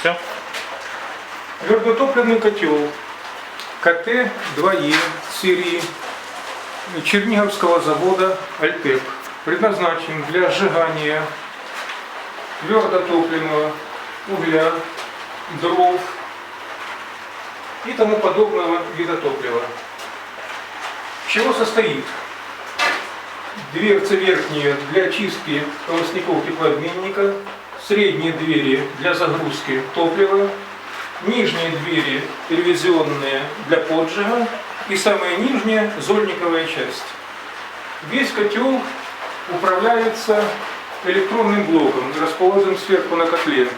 Все? Твердотопливный котел КТ-2Е серии Черниговского завода «Альтеп» предназначен для сжигания твердотопливного угля, дров и тому подобного вида топлива. Чего состоит? Дверцы верхние для чистки полостников теплообменника, средние двери для загрузки топлива, нижние двери телевизионные для поджига и самая нижняя зольниковая часть. Весь котел управляется электронным блоком, расположенным сверху на котле.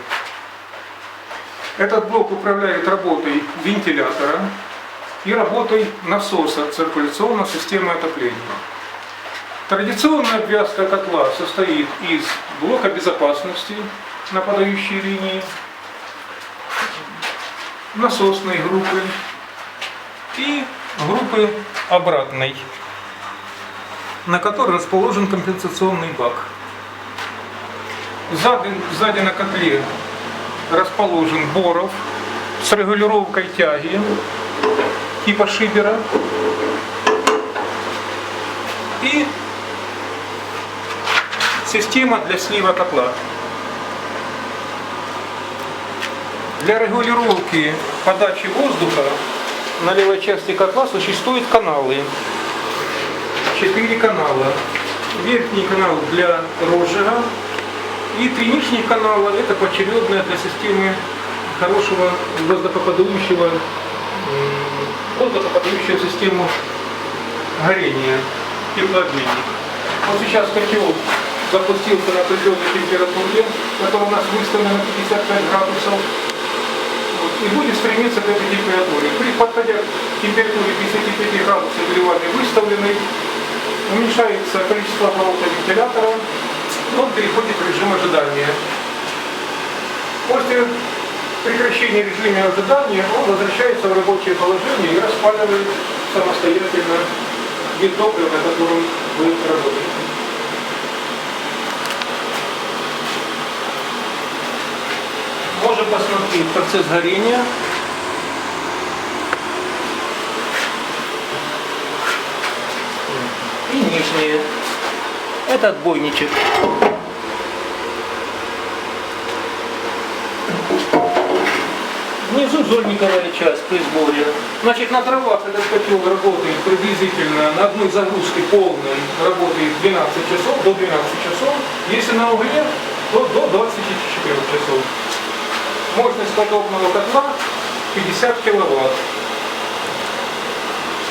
Этот блок управляет работой вентилятора и работой насоса циркуляционной системы отопления. Традиционная обвязка котла состоит из блока безопасности на подающей линии, насосной группы и группы обратной, на которой расположен компенсационный бак. Сзади, сзади на котле расположен боров с регулировкой тяги типа шибера и система для слива котла. Для регулировки подачи воздуха на левой части котла существуют каналы. Четыре канала. Верхний канал для розжига и три нижних канала это поочередная для системы хорошего воздухоподающего м, воздухоподающую систему горения теплообменник. Вот сейчас котел запустился на определенной температуре, которая у нас выставлена на 55 градусов вот, и будет стремиться к этой температуре. При подходя к температуре 55 градусов или вами выставленной, уменьшается количество оборотов вентилятора, он переходит в режим ожидания. После прекращения режима ожидания он возвращается в рабочее положение и распаливает самостоятельно вид топлива, на котором вы работаете. Посмотреть процесс горения. И нижние. Это отбойничек. Внизу зольниковая часть при сборе. Значит, на дровах этот котел работает приблизительно на одной загрузке полной работает 12 часов, до 12 часов. Если на угле, то до 24 часов. Мощность подобного котла 50 киловатт.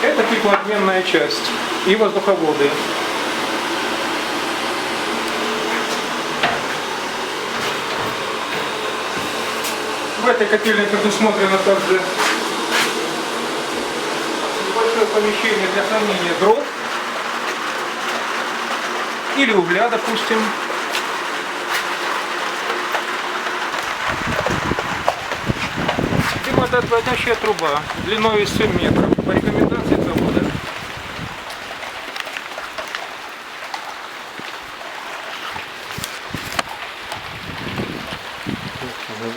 Это теплообменная часть и воздуховоды. В этой котельной предусмотрено также небольшое помещение для хранения дров или угля, допустим. Дымоотводящая труба длиной 7 метров по рекомендации завода.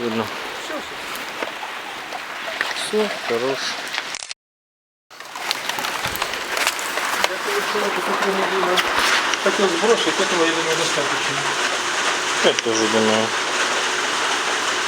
Видно. Все, Все, хорош. человека, который хотел сбросить, этого, я думаю, достаточно. Я тоже думаю.